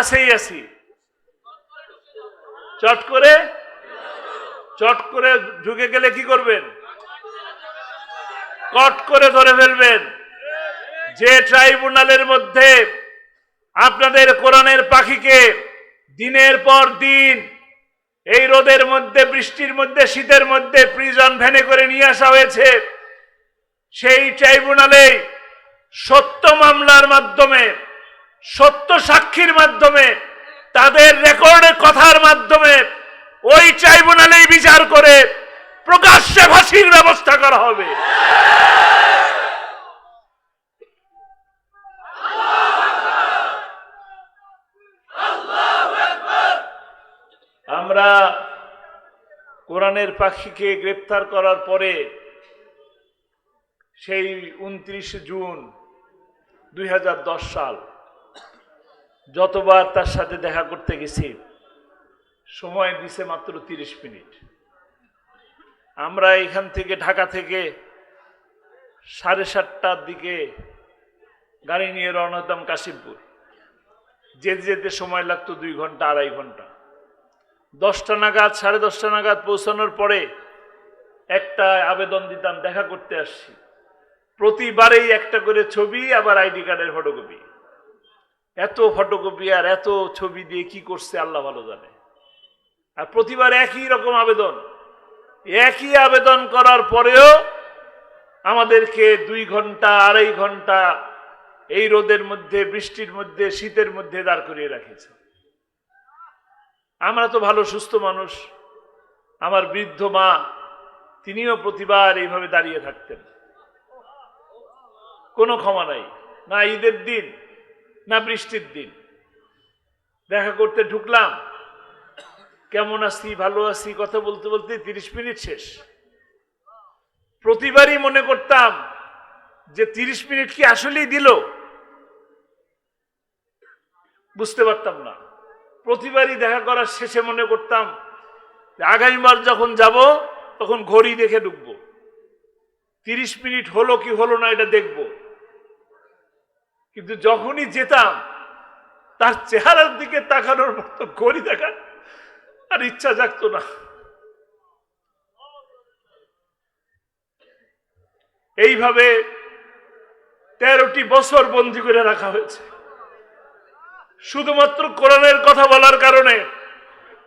কাছেই আছি। চট করে? চট করে ঢুকে গেলে কি করবেন? কট করে ধরে ফেলবেন। যে ট্রাইব্যুনালের মধ্যে আপনাদের কোরআনের পাখিকে দিনের পর দিন এই রোদের মধ্যে, বৃষ্টির মধ্যে, শীতের মধ্যে প্রিজন ভ্যানে করে নিয়ে আসা হয়েছে, সেই ট্রাইব্যুনালে সত্য মামলার মাধ্যমে সত্য সাক্ষীর মাধ্যমে, তাদের রেকর্ডের কথার মাধ্যমে ওই ট্রাইব্যুনালেই বিচার করে প্রকাশ্যে ফাঁসির ব্যবস্থা করা হবে। আমরা কোরআনের পাখিকে গ্রেপ্তার করার পরে সেই উনত্রিশে জুন দুই হাজার দশ সাল যতবার তার সাথে দেখা করতে গেছি, সময় দিছে মাত্র তিরিশ মিনিট। আমরা এখান থেকে ঢাকা থেকে সাড়ে সাতটার দিকে গাড়ি নিয়ে রওনা হতাম কাশিমপুর। যেতে যেতে সময় লাগতো দুই ঘণ্টা, আড়াই ঘণ্টা। দশটা নাগাদ, সাড়ে দশটা নাগাদ পৌঁছানোর পরে একটা আবেদন দিতাম, দেখা করতে আসছি। প্রতিবারেই একটা করে ছবি, আবার আইডি কার্ডের ফটোকপি এত ফটোকপি আর এত ছবি দিয়ে কি করছে আল্লাহ ভালো জানে। আর প্রতিবার একই রকম আবেদন। একই আবেদন করার পরেও আমাদেরকে দুই ঘণ্টা, আড়াই ঘণ্টা এই রোদের মধ্যে, বৃষ্টির মধ্যে, শীতের মধ্যে দাঁড় করিয়ে রাখেছে। আমরা তো ভালো, সুস্থ মানুষ। আমার বৃদ্ধ মা, তিনিও প্রতিবার এইভাবে দাঁড়িয়ে থাকতেন। কোনো ক্ষমা নাই। না ঈদের দিন না বৃষ্টির দিন? দেখা করতে ঢুকলাম। কেমন আছি, ভালো আছি, কথা বলতে বলতে তিরিশ মিনিট শেষ। প্রতিবারই মনে করতাম যে তিরিশ মিনিট কি আসলেই দিল। বুঝতে পারতাম না। প্রতিবারই দেখা করার শেষে মনে করতাম আগামীবার যখন যাব, তখন ঘড়ি দেখে ঢুকবো। তিরিশ মিনিট হলো কি হলো না, এটা দেখব। কিন্তু যখনই যেতাম, তার চেহারার দিকে তাকানোর মতো ঘড়ি দেখার আর ইচ্ছা জাগতো না। এইভাবে তেরোটি বছর বন্দি করে রাখা হয়েছে। শুধুমাত্র কোরআনের কথা বলার কারণে,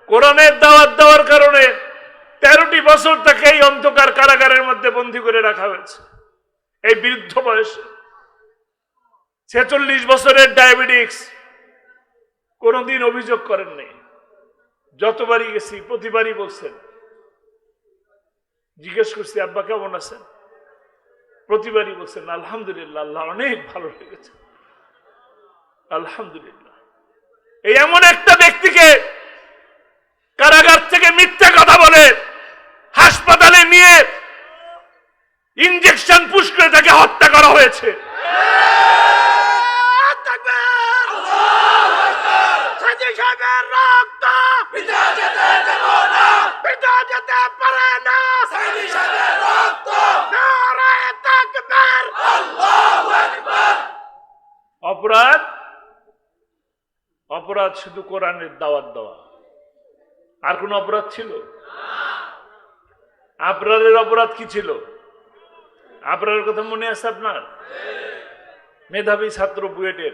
কোরআনের দাওয়াত দেওয়ার কারণে তেরোটি বছর তাকে এই অন্ধকার কারাগারের মধ্যে বন্দি করে রাখা হয়েছে। এই বৃদ্ধ বয়সে। ছেচল্লিশ বছরের ডায়াবেটিক্স। কোনোদিন অভিযোগ করেন করেননি যতবারই গেছি, প্রতিবারই বলছেন। জিজ্ঞেস করছি, আব্বা, কেমন আছেন? প্রতিবারই বলছেন, আলহামদুলিল্লাহ, আল্লাহ অনেক ভালো লেগেছে আলহামদুলিল্লাহ। এই এমন একটা ব্যক্তিকে কারাগার থেকে মিথ্যা কথা বলে হাসপাতালে নিয়ে ইঞ্জেকশন পুশ তাকে হত্যা করা হয়েছে সাজি সাহেবের রক্ত অপরাধ? অপরাধ শুধু কোরআনের দাওয়াত দেওয়া। আর কোন অপরাধ ছিল? আবরারের অপরাধ কি ছিল? আবরারের কথা মনে আছে আপনার? মেধাবী ছাত্র বুয়েটের।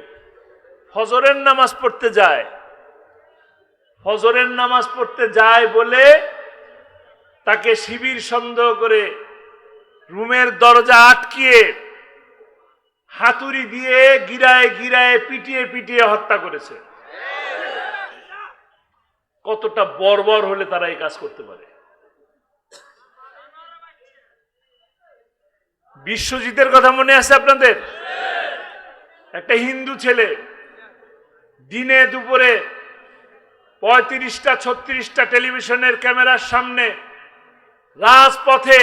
ফজরের নামাজ পড়তে যায় ফজরের নামাজ পড়তে যায় বলে তাকে শিবির সন্দেহ করে রুমের দরজা আটকিয়ে হাতুড়ি দিয়ে গিরায় গিরায় পিটিয়ে পিটিয়ে হত্যা করেছে। কতটা বর্বর হলে তারা এই কাজ করতে পারে। বিশ্বজিতের কথা মনে আছে আপনাদের? একটা হিন্দু ছেলে দিনে দুপুরে পঁয়ত্রিশটা, ছত্রিশটা টেলিভিশনের ক্যামেরার সামনে রাজপথে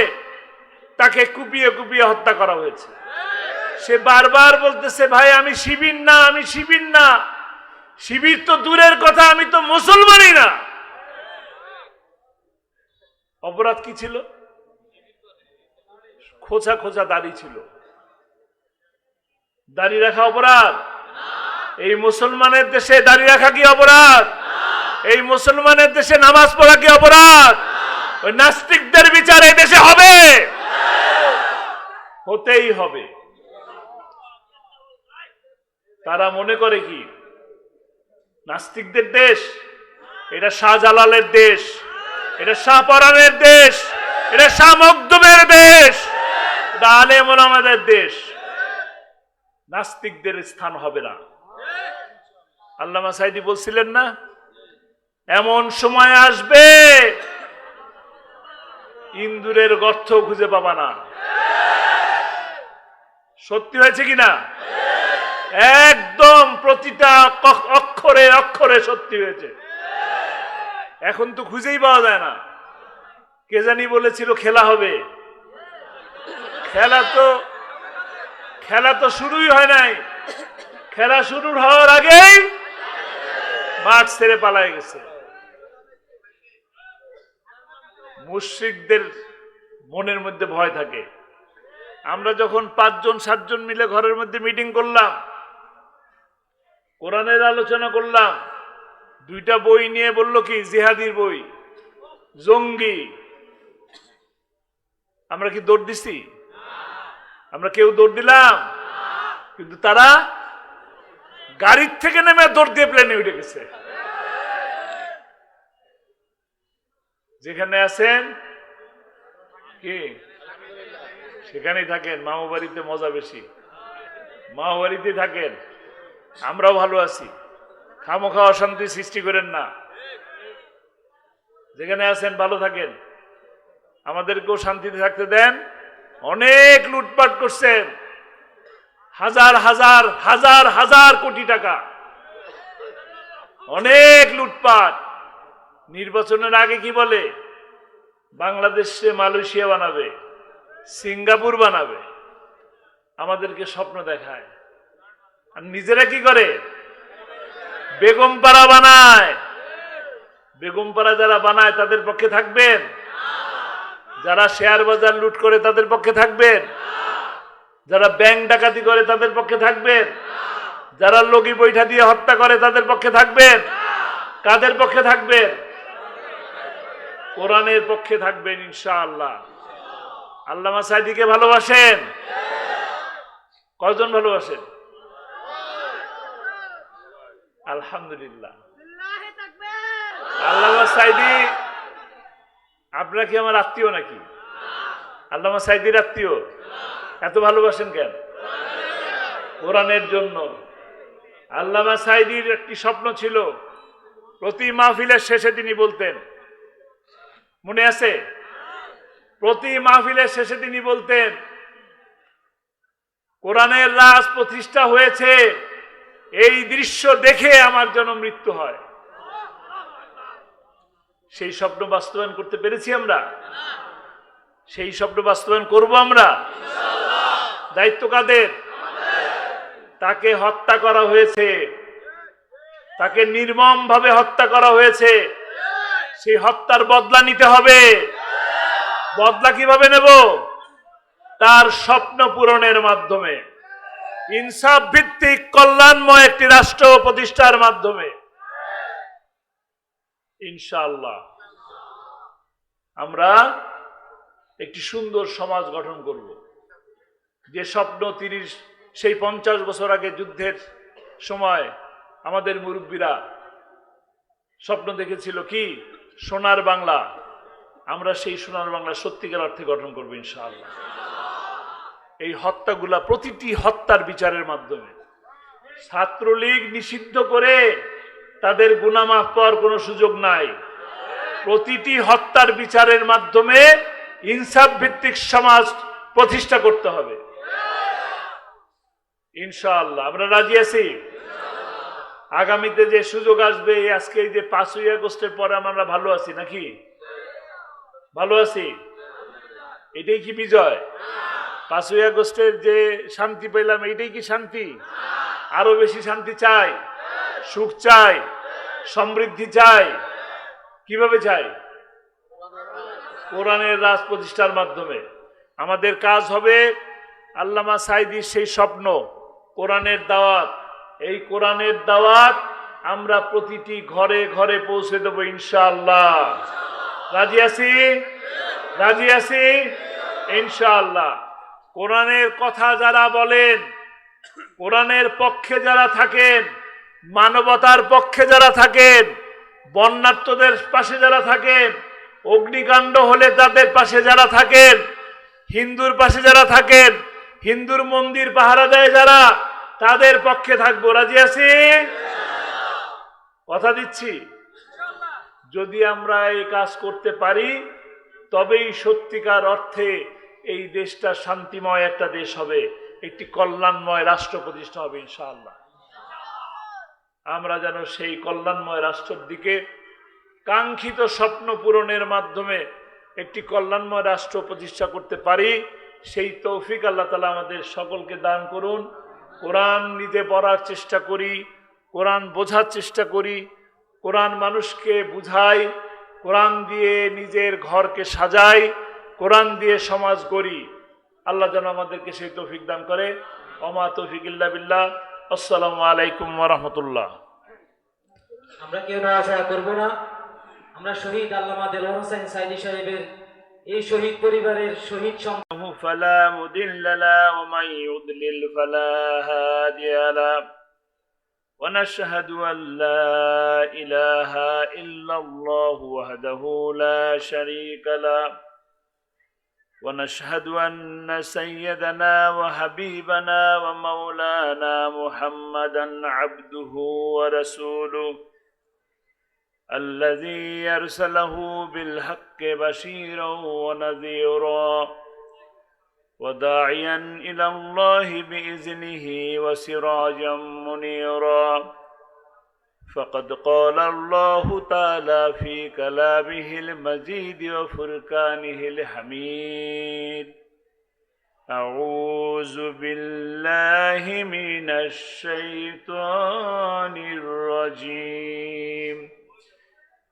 তাকে কুপিয়ে কুপিয়ে হত্যা করা হয়েছে। সে বারবার বলতেছে, ভাই, আমি শিবির না, আমি শিবির না। শিবির তো দূরের কথা, আমি তো মুসলমানই না। অপরাধ কি ছিল? খোঁচা খোঁচা দাড়ি ছিল। দাড়ি রাখা অপরাধ? এই মুসলমানের দেশে দাঁড়িয়ে রাখা কি অপরাধ? এই মুসলমানের দেশে নামাজ পড়া কি অপরাধ? ওই নাস্তিকদের বিচার এই দেশে হবে? হতেই হবে। তারা মনে করে কি? নাস্তিকদের দেশ, এটা শাহজালালের দেশ, এটা শাহপরানের দেশ, এটা শাহ মকদুমের দেশ, এটা আলেমন আমাদের দেশ। নাস্তিকদের স্থান হবে না। আল্লামা সাইদি বলছিলেন না এমন সময় আসবে ইন্দুরের গর্ত খুঁজে পাবা না। সত্যি হয়েছে কিনা একদম প্রতিটা অক্ষরে অক্ষরে সত্যি হয়েছে। এখন তো খুঁজেই পাওয়া যায় না। কে জানি বলেছিল খেলা হবে। খেলা তো খেলা তো শুরুই হয় নাই। খেলা শুরু হওয়ার আগেই মাঠ ছেড়ে পালায় গেছে। মুশ্রিকদের মনের মধ্যে ভয় থাকে। আমরা যখন পাঁচজন, সাতজন মিলে ঘরের মধ্যে মিটিং করলাম, কোরআনের আলোচনা করলাম, দুইটা বই নিয়ে বলল কি, জিহাদির বই, জঙ্গি। আমরা কি দৌড় দিছি? আমরা কেউ দৌড় দিলাম? কিন্তু তারা গাড়ির থেকে নেমে দৌড় দিয়ে প্লেনে উঠে গেছে। যেখানে আছেন? কি? সেখানেই থাকেন। মামা বাড়িতে মজা বেশি। মামা বাড়িতে থাকেন। আমরাও ভালো আছি। খামোখা অশান্তি সৃষ্টি করেন না। যেখানে আছেন, ভালো থাকেন। আমাদেরকেও শান্তিতে থাকতে দেন। অনেক লুটপাট করছেন। হাজার হাজার হাজার হাজার কোটি টাকা। অনেক লুটপাট। নির্বাচনের আগে কি বলে? বাংলাদেশে মালয়েশিয়া বানাবে, সিঙ্গাপুর বানাবে। আমাদেরকে স্বপ্ন দেখায়। আর নিজেরা কি করে? বেগমপাড়া বানায়। বেগমপাড়া যারা বানায়, তাদের পক্ষে থাকবেন? যারা শেয়ার বাজার লুট করে, তাদের পক্ষে থাকবেন? যারা ব্যাংক ডাকাতি করে, তাদের পক্ষে থাকবেন? যারা লগি বৈঠা দিয়ে হত্যা করে, তাদের পক্ষে থাকবেন? কাদের পক্ষে থাকবেন? কোরআনের পক্ষে থাকবেন ইনশাআল্লাহ। আল্লামা সাইদিকে ভালোবাসেন? কয়জন ভালোবাসেন? আলহামদুলিল্লাহ। আল্লামা সাইদি আপনারা কি আমার আত্মীয় নাকি? আল্লামা সাইদির আত্মীয়? এত ভালোবাসেন কেন? কোরআনের জন্য। আল্লামা সাইদির একটি স্বপ্ন ছিল, প্রতি মাহফিলের শেষে তিনি বলতেন মনে আছে? প্রতি মাহফিলের শেষে তিনি বলতেন, কোরআনের রাজ প্রতিষ্ঠা হয়েছে, এই দৃশ্য দেখে আমার যেন মৃত্যু হয়। সেই স্বপ্ন বাস্তবায়ন করতে পেরেছি আমরা? সেই স্বপ্ন বাস্তবায়ন করব আমরা? দায়িত্ব কাদের? তাকে হত্যা করা হয়েছে। তাকে নির্মম ভাবে হত্যা করা হয়েছে। সেই হত্যার বদলা নিতে হবে। বদলা কীভাবে নেব? তার স্বপ্ন পূরণের মাধ্যমে। ইনসাফ ভিত্তিক কল্যাণময় একটি রাষ্ট্র প্রতিষ্ঠার মাধ্যমে। ইনশাআল্লাহ। আমরা একটি সুন্দর সমাজ গঠন করব। যে স্বপ্ন তিরিশ, সেই পঞ্চাশ বছর আগে যুদ্ধের সময় আমাদের মুরব্বীরা স্বপ্ন দেখেছিল কি? সোনার বাংলা। আমরা সেই সোনার বাংলা সত্যিকার অর্থে গঠন করব, ইনশাআল্লাহ। এই হত্যাগুলা প্রতিটি হত্যার বিচারের মাধ্যমে। ছাত্রলীগ নিষিদ্ধ করে তাদের গুনামাফ পাওয়ার কোনো সুযোগ নাই। প্রতিটি হত্যার বিচারের মাধ্যমে ইনসাফ ভিত্তিক সমাজ প্রতিষ্ঠা করতে হবে। ইনশাআল্লাহ, আমরা রাজি আছি? আগামীতে যে সুযোগ আসবে আজকে এই যে পাঁচই আগস্টের পরে আমরা ভালো আছি নাকি? ভালো আছি? এটাই কি বিজয়? পাঁচই আগস্টের যে শান্তি পেলাম, এইটাই কি শান্তি? আরও বেশি শান্তি চাই, সুখ চাই, সমৃদ্ধি চাই। কীভাবে চাই? কোরআনের রাজ প্রতিষ্ঠার মাধ্যমে। আমাদের কাজ হবে আল্লামা সাইদির সেই স্বপ্ন, কোরআনের দাওয়াত। এই কোরআনের দাওয়াত আমরা প্রতিটি ঘরে ঘরে পৌঁছে দেবো ইনশাআল্লাহ। রাজি আছি? রাজি আছি? ইনশাআল্লাহ। কোরআনের কথা যারা বলেন, কোরআনের পক্ষে যারা থাকেন, মানবতার পক্ষে যারা থাকেন বন্যার্থদের পাশে যারা থাকেন, অগ্নিকাণ্ড হলে তাদের পাশে যারা থাকেন, হিন্দুর পাশে যারা থাকেন, হিন্দুর মন্দির পাহারা দেয় যারা তাদের পক্ষে থাকব, রাজি আছি? কথা দিচ্ছি? যদি আমরা এই কাজ করতে পারি, তবেই সত্যিকার অর্থে এই দেশটা শান্তিময় একটা দেশ হবে, একটি কল্যাণময় রাষ্ট্র প্রতিষ্ঠা হবে, ইনশাআল্লাহ। আমরা যেন সেই কল্যাণময় রাষ্ট্রের দিকে কাঙ্ক্ষিত স্বপ্ন পূরণের মাধ্যমে একটি কল্যাণময় রাষ্ট্র প্রতিষ্ঠা করতে পারি, সেই তৌফিক আল্লাহ তালা আমাদের সকলকে দান করুন। কোরআন নিজে পড়ার চেষ্টা করি, কোরআন বোঝার চেষ্টা করি, কোরআন মানুষকে বুঝাই, কোরআন দিয়ে নিজের ঘরকে সাজাই, কোরআন দিয়ে সমাজ গড়ি। আল্লাহ যেন আমাদেরকে সেই তৌফিক দান করে। অমা তৌফিক ইল্লা বিল্লাহ। আসসালামু আলাইকুম রহমতুল্লাহ। আমরা কেউ না আশা করব না। আমরা শহীদ আল্লামা দেলোয়ার হোসেন সাইদি সাহেবের এই শহীদ পরিবারের শহীদ সমূহ ফালা মুদিল্লালা ওয়া মান ইউদলিল ফালা হাদিয়ালা ونشهد أن لا إله إلا الله وحده لا شريك له ونشهد أن سيدنا وحبيبنا ومولانا محمدا عبده ورسوله الذي أرسله بالحق بشيرا ونذيرا وداعيا إلى الله بإذنه وسراجا منيرا. فقد قال الله تعالى في كلامه المجيد وفرقانه الحميد أعوذ بالله من الشيطان الرجيم.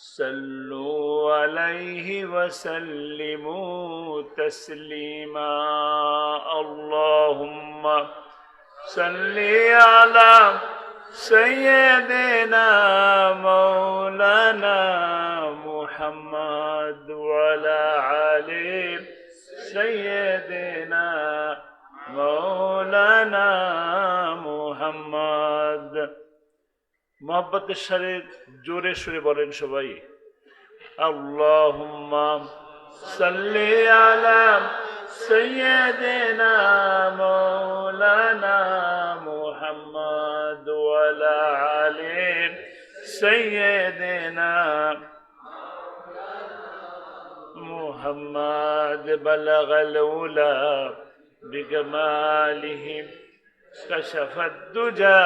صلوا عليه وسلموا تسليما. اللهم صل على سيدنا مولانا محمد وعلى آله سيدنا مولانا محمد. মোহাম্মতের সাথে জোরে সুরে বলেন সবাই আল্লাহুম্মা সাল্লি আলা সাইয়্যিদিনা মাওলানা মুহাম্মদ ওয়া আলা আলি সাইয়্যিদিনা محمد بلغ الأولى بجمالهم كشف الدجى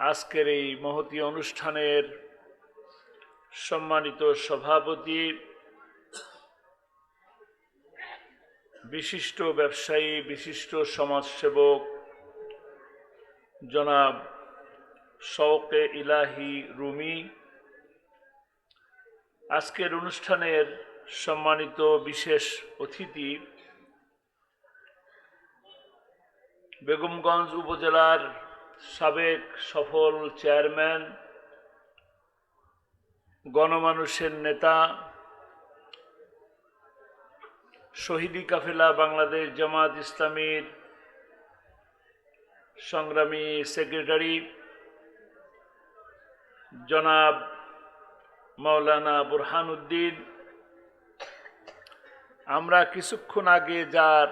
আজকের এই মহতি অনুষ্ঠানের সম্মানিত সভাপতি, বিশিষ্ট ব্যবসায়ী, বিশিষ্ট সমাজসেবক, জনাব শওকে ইলাহি রুমি, আজকের অনুষ্ঠানের সম্মানিত বিশেষ অতিথি বেগমগঞ্জ উপজেলার সাবেক সফল চেয়ারম্যান, গণমানুষের নেতা, শহীদি কাফেলা বাংলাদেশ জামাত ইসলামীর সংগ্রামী সেক্রেটারি জনাব মাওলানা বুরহানুদ্দিন। আমরা কিছুক্ষণ আগে যার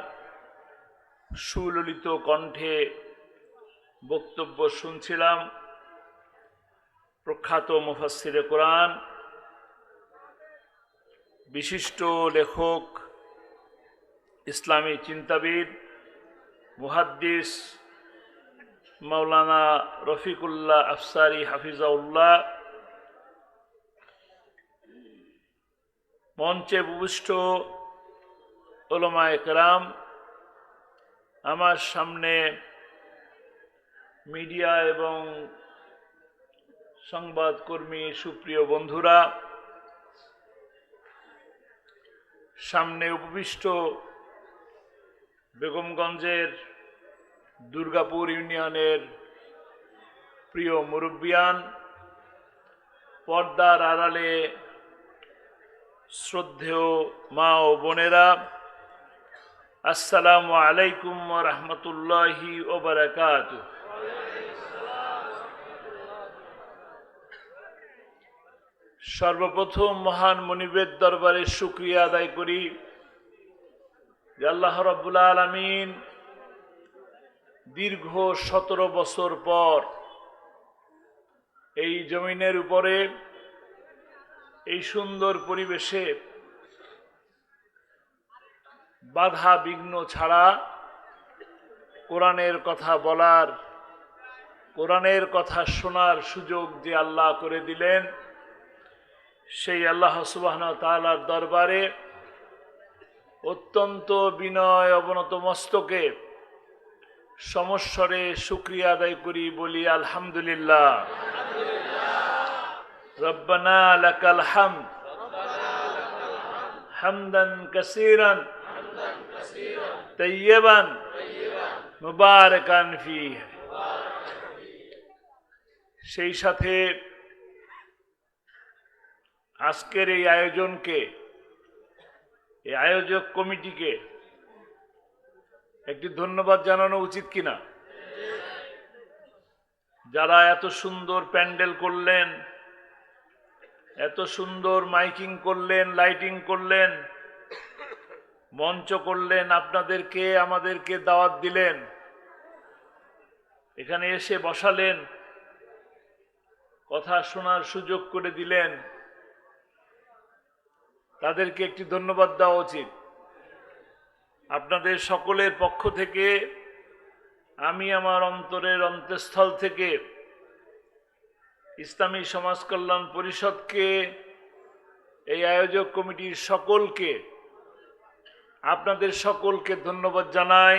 সুললিত কণ্ঠে বক্তব্য শুনছিলাম প্রখ্যাত মুফাসসিরে কোরআন, বিশিষ্ট লেখক, ইসলামী চিন্তাবিদ, মুহাদ্দিস মাওলানা রফিকুল্লাহ আফসারি হাফিজাউল্লাহ, মঞ্চে উপবিষ্ট ওলমা একরাম আমার সামনে মিডিয়া এবং সংবাদকর্মী সুপ্রিয় বন্ধুরা, সামনে উপবিষ্ট বেগমগঞ্জের দুর্গাপুর ইউনিয়নের প্রিয় মুরব্বিয়ান, পর্দার আড়ালে শ্রদ্ধেয় মা ও বোনেরা, আসসালামু আলাইকুম রহমতুল্লাহি ওবরাকাত সর্বপ্রথম মহান মনিবের দরবারে শুক্রিয়া আদায় করি যে আল্লাহ রব্বুল আলমিন দীর্ঘ সতেরো বছর পর এই জমিনের উপরে এই সুন্দর পরিবেশে বাধা বিঘ্ন ছাড়া কোরআনের কথা বলার, কোরআনের কথা শোনার সুযোগ যে আল্লাহ করে দিলেন সেই আল্লাহ সুবাহ তালার দরবারে অত্যন্ত বিনয়, অবনত মস্তকে সমস্বরে শুক্রিয়া আদায় করি, বলি আলহামদুলিল্লাহ। রব্বানা লাকাল হামদ। হামদান কাসীরান। তৈয়বান মুবারকান ফি সেই সাথে আজকের এই আয়োজনকে, এই আয়োজক কমিটিকে একটি ধন্যবাদ জানানো উচিত কিনা? যারা এত সুন্দর প্যান্ডেল করলেন, এত সুন্দর মাইকিং করলেন, লাইটিং করলেন, মঞ্চ করলেন, আপনাদেরকে, আমাদেরকে দাওয়াত দিলেন, এখানে এসে বসালেন, কথা শোনার সুযোগ করে দিলেন তাদেরকে একটি ধন্যবাদ দেওয়া উচিত। আপনাদের সকলের পক্ষ থেকে আমি আমার অন্তরের অন্তঃস্থল থেকে ইসলামী সমাজ কল্যাণ পরিষদকে, এই আয়োজক কমিটির সকলকে, আপনাদের সকলকে ধন্যবাদ জানাই,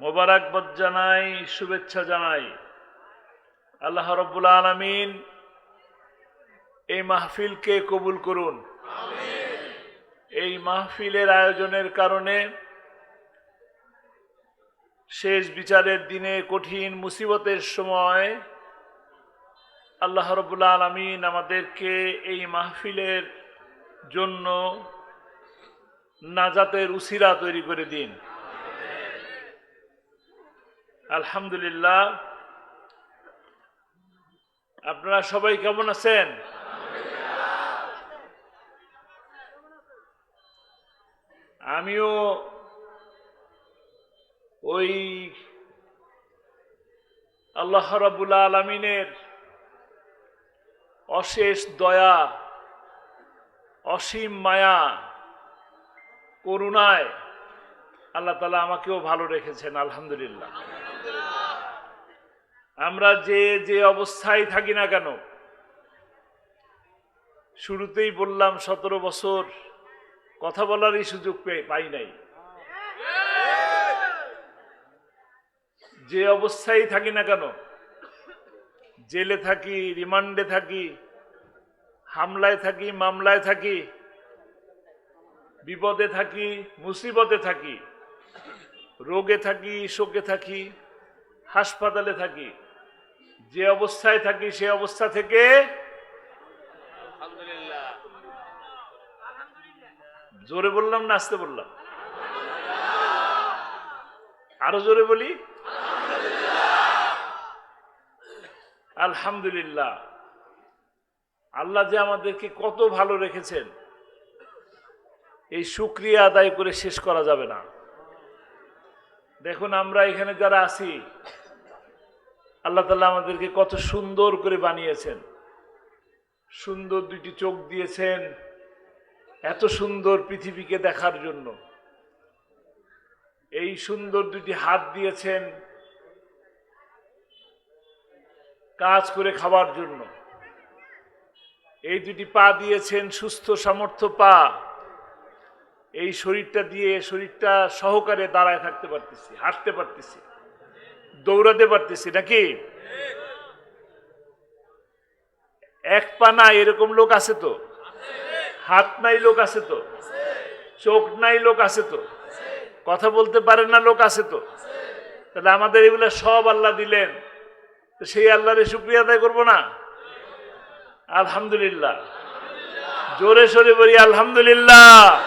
মোবারকবাদ জানাই, শুভেচ্ছা জানাই। আল্লাহ রব্বুল আলমিন এই মাহফিলকে কবুল করুন। এই মাহফিলের আয়োজনের কারণে শেষ বিচারের দিনে কঠিন মুসিবতের সময় আল্লাহ রবুল্লা আলমিন আমাদেরকে এই মাহফিলের জন্য নাজাতের উসিরা তৈরি করে দিন। আলহামদুলিল্লাহ। আপনারা সবাই কেমন আছেন? আমিও ওই আল্লাহ রাবুল আলমিনের অশেষ দয়া, অসীম মায়া, করুণায় আল্লাহ তালা আমাকেও ভালো রেখেছেন, আলহামদুলিল্লাহ। আমরা যে যে অবস্থায় থাকি না কেন, শুরুতেই বললাম সতেরো বছর কথা বলারই সুযোগ পাই নাই। যে অবস্থায় থাকি না কেন, জেলে থাকি, রিমান্ডে থাকি, হামলায় থাকি, মামলায় থাকি, বিপদে থাকি, মুসিবতে থাকি, রোগে থাকি, শোকে থাকি, হাসপাতালে থাকি, যে অবস্থায় থাকি সে অবস্থা থেকে জোরে বললাম না আসতে বললাম? আরও জোরে বলি? আলহামদুলিল্লাহ। আল্লাহ যে আমাদেরকে কত ভালো রেখেছেন, এই সুক্রিয়া আদায় করে শেষ করা যাবে না। দেখুন, আমরা এখানে যারা আছি, আল্লাহ তালা আমাদেরকে কত সুন্দর করে বানিয়েছেন। সুন্দর দুইটি চোখ দিয়েছেন এত সুন্দর পৃথিবীকে দেখার জন্য। এই সুন্দর দুটি হাত দিয়েছেন কাজ করে খাবার জন্য। এই দুটি পা দিয়েছেন সুস্থ সামর্থ্য পা। এই শরীরটা দিয়ে শরীরটা সহকারে দাঁড়ায় থাকতে পারতেছি, হাঁটতে পারতেছি, দৌড়াতে পারতেছি, নাকি? এক পা নাই এরকম লোক আছে তো। হাত নাই লোক আছে তো? চোখ নাই লোক আছে তো? কথা বলতে পারে না লোক আছে তো? তাহলে আমাদের এগুলো সব আল্লাহ দিলেন। সেই আল্লাহরে শুক্রিয়া আদায় করব না? আলহামদুলিল্লাহ। জোরে সোরে বলি আলহামদুলিল্লাহ।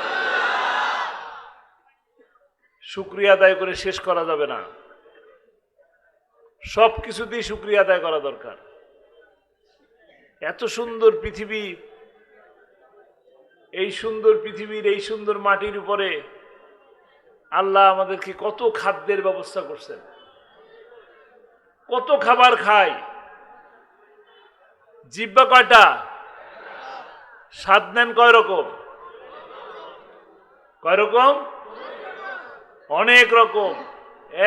শুক্রিয়া আদায় করে শেষ করা যাবে না। সব কিছুতেই শুক্রিয়া আদায় করা দরকার। এত সুন্দর পৃথিবী এই সুন্দর পৃথিবীর, এই সুন্দর মাটির উপরে আল্লাহ আমাদেরকে কত খাদ্যের ব্যবস্থা করছেন। কত খাবার খাই জিব্বা কয়টা? স্বাদ নেন কয় রকম? কয় রকম? অনেক রকম।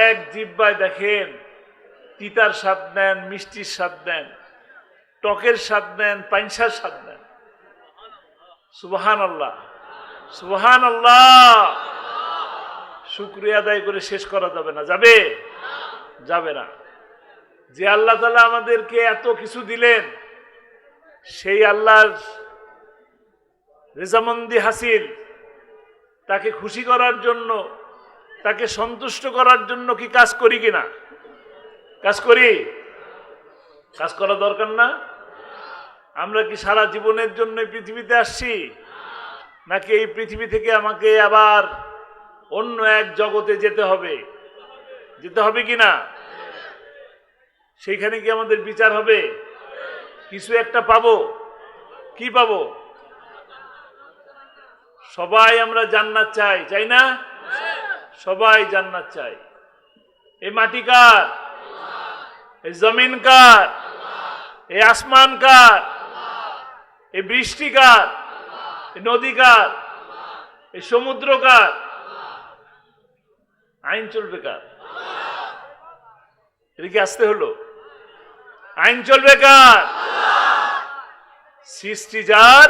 এক জিব্বায় দেখেন, তিতার স্বাদ নেন, মিষ্টির স্বাদ নেন, টকের স্বাদ নেন পাইনসার স্বাদ নেন। সুবহান আল্লাহ সুবহান আল্লাহ শুক্রিয়া আদায় করে শেষ করা যাবে না। যাবে? যাবে না। যে আল্লাহ তালা আমাদেরকে এত কিছু দিলেন, সেই আল্লাহর রেজামন্দি হাসিল, তাকে খুশি করার জন্য, তাকে সন্তুষ্ট করার জন্য কি কাজ করি কিনা? কাজ করি? কাজ করা দরকার না? আমরা কি সারা জীবনের জন্য পৃথিবীতে আসছি? নাকি এই পৃথিবী থেকে আমাকে আবার অন্য এক জগতে যেতে হবে? যেতে হবে কি না? সেইখানে কি আমাদের বিচার হবে? কিছু একটা পাবো? কি পাবো? সবাই আমরা জান্নাত চাই চাই না? সবাই জান্নাত চাই। এই মাটি কার? এই জমিন কার? এই আসমান কার? এই বৃষ্টি কার নদী কার এই সমুদ্র কার আইন চলবে কার? এটা কি আসতে হলো? আইন চলবে কার? সৃষ্টি যার,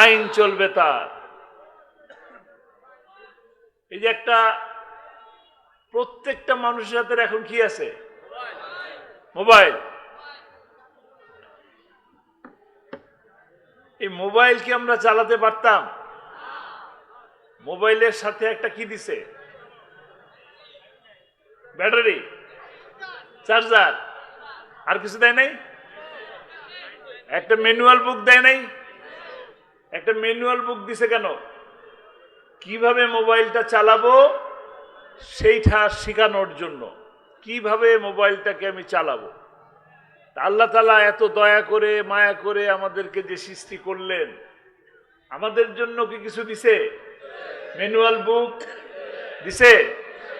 আইন চলবে তার। এই যে একটা প্রত্যেকটা মানুষের হাতে এখন কি আছে? মোবাইল। এই মোবাইল কি আমরা চালাতে পারতাম? মোবাইলের সাথে একটা কি দিছে? ব্যাটারি? চার্জার? আর কিছু দেয় নাই? একটা ম্যানুয়াল বুক দেয় নাই? একটা ম্যানুয়াল বুক দিছে কেন? কীভাবে মোবাইলটা চালাবো সেইটা শেখানোর জন্য। কীভাবে মোবাইলটাকে আমি চালাবো? আল্লাহ তালা এত দয়া করে, মায়া করে আমাদেরকে যে সৃষ্টি করলেন, আমাদের জন্য কি কিছু দিছে? ম্যানুয়াল বুক দিছে?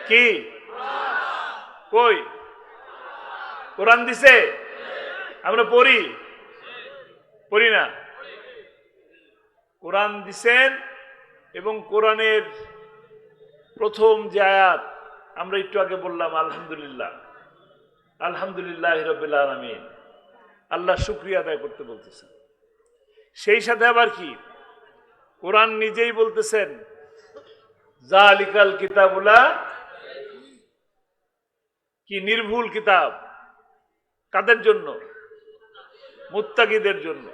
কি? কই? কোরআন দিছে? আমরা পড়ি? পড়ি না? কোরআন দিছেন এবং কোরআনের প্রথম যে আয়াত, আমরা একটু আগে বললাম, আলহামদুলিল্লাহ। আলহামদুলিল্লাহ রবিল আলমিন। আল্লাহ শুক্রিয়া আদায় করতে বলতেছেন। সেই সাথে আবার কি? কোরআন নিজেই বলতেছেন, জালিকাল কিতাবুলা কি নির্ভুল কিতাব? কাদের জন্য? মুত্তাকিদের জন্য।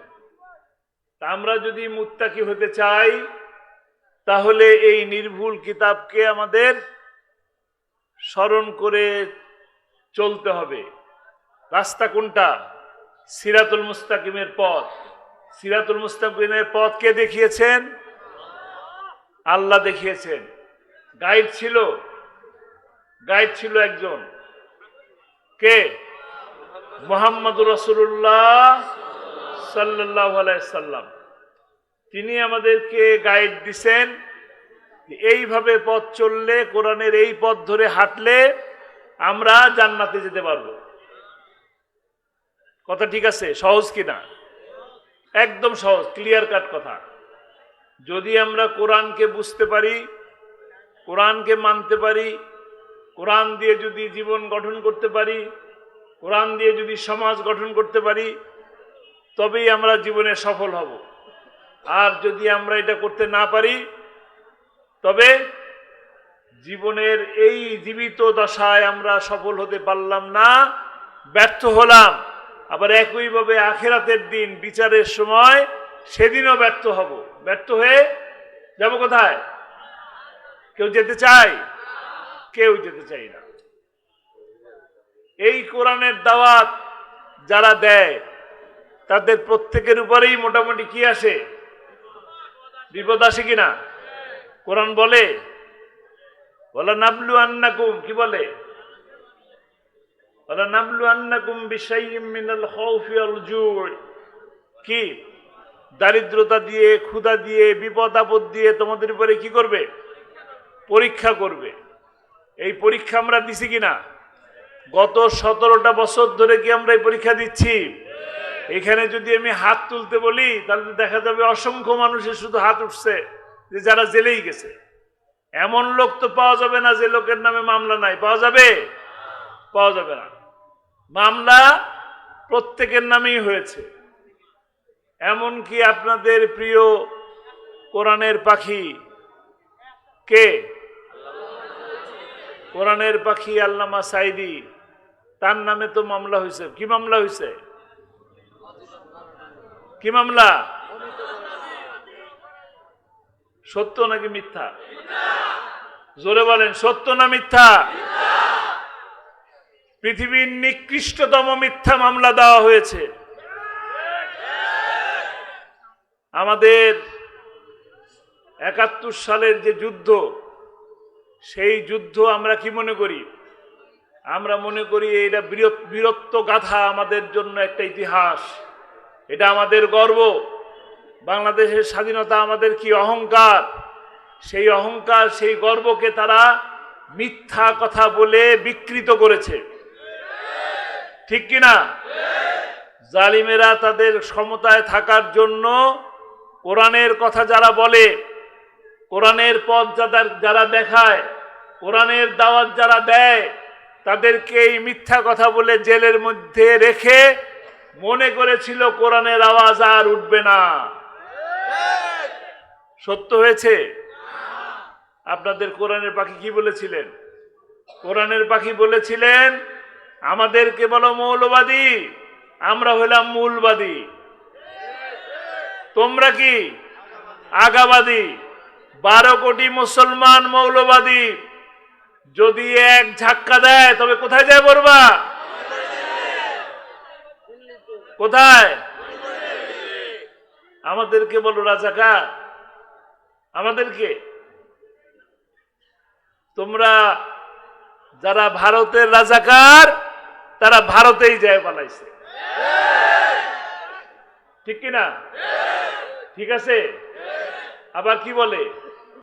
তা আমরা যদি মুত্তাকি হতে চাই, তাহলে এই নির্ভুল কিতাবকে আমাদের স্মরণ করে চলতে হবে। রাস্তা কোনটা? সিরাতুল মুস্তাকিমের পথ। সিরাতুল মুস্তাকিমের পথ কে দেখিয়েছেন? আল্লাহ দেখিয়েছেন। গাইড ছিল। গাইড ছিল একজন। কে? মোহাম্মদ রসুল্লাহ সাল্লাহ সাল্লাম তিনি আমাদেরকে গাইড দিছেন এইভাবে পথ চললে কোরআনের এই পথ ধরে হাঁটলে আমরা জান্নাতে যেতে পারব। কথা ঠিক আছে? সহজ কিনা একদম সহজ ক্লিয়ার কাট কথা। যদি আমরা কোরআনকে বুঝতে পারি, কোরআনকে মানতে পারি, কোরআন দিয়ে যদি জীবন গঠন করতে পারি, কোরআন দিয়ে যদি সমাজ গঠন করতে পারি, তবেই আমরা জীবনে সফল হব। আর যদি আমরা এটা করতে না পারি, তবে জীবনের এই জীবিত দশায় আমরা সফল হতে পারলাম না, ব্যর্থ হলাম। আবার একইভাবে আখেরাতের দিন, বিচারের সময়, সেদিনও ব্যর্থ হব। ব্যর্থ হয়ে যাব কোথায়? কেউ যেতে চায়? কেউ যেতে চাই না। এই কোরআনের দাওয়াত যারা দেয়, তাদের প্রত্যেকের উপরেই মোটামুটি কি আসে? বিপদ আসে কিনা কোরআন বলে বলা আন্নাকুম কি বলে? বলা নাবলু আন্নাকুম কি? দারিদ্রতা দিয়ে, ক্ষুধা দিয়ে, বিপদ আপদ দিয়ে তোমাদের উপরে কি করবে? পরীক্ষা করবে। এই পরীক্ষা আমরা দিছি কিনা? গত সতেরোটা বছর ধরে কি আমরা এই পরীক্ষা দিচ্ছি? এখানে যদি আমি হাত তুলতে বলি, তাহলে দেখা যাবে অসংখ্য মানুষের শুধু হাত উঠছে, যে যারা জেলেই গেছে। এমন লোক তো পাওয়া যাবে না যে লোকের নামে মামলা নাই। পাওয়া যাবে? পাওয়া যাবে না। মামলা প্রত্যেকের নামেই হয়েছে। এমনকি আপনাদের প্রিয় কোরআনের পাখি কে? কোরআনের পাখি আল্লামা সাইদি তার নামে তো মামলা হয়েছে। কি মামলা হয়েছে? কি মামলা? সত্য নাকি মিথ্যা? জোরে বলেন, সত্য না মিথ্যা? পৃথিবীর নিকৃষ্টতম মিথ্যা মামলা দেওয়া হয়েছে। আমাদের একাত্তর সালের যে যুদ্ধ, সেই যুদ্ধ আমরা কি মনে করি? আমরা মনে করি এটা বীরত বীরত্ব গাথা আমাদের জন্য একটা ইতিহাস। এটা আমাদের গর্ব। বাংলাদেশের স্বাধীনতা আমাদের কি অহংকার? সেই অহংকার, সেই গর্বকে তারা মিথ্যা কথা বলে বিকৃত করেছে। ঠিক কিনা? জালিমেরা তাদের ক্ষমতায় থাকার জন্য কোরআনের কথা যারা বলে, কোরআনের পথ যাদের যারা দেখায়, কোরআনের দাওয়াত যারা দেয়, তাদেরকে এই মিথ্যা কথা বলে জেলের মধ্যে রেখে মনে করেছিল কোরআনের আওয়াজ আর উঠবে না। সত্য হয়েছে? আপনাদের কোরআনের পাখি কি বলেছিলেন? কোরআনের পাখি বলেছিলেন, আমাদেরকে বলো মৌলবাদী, আমরা হইলাম মূলবাদী। তোমরা কি আগাবাদী? বারো কোটি মুসলমান মৌলবাদী। যদি এক ঝাক্কা দেয়, তবে কোথায় যায় পড়বা কোথায়? আমাদেরকে বলো রাজাকার। আমাদেরকে তোমরা যারা ভারতের রাজাকার, তারা ভারতেই যায় বানাইছে। ঠিক কিনা? ঠিক আছে? আবার কি বলে?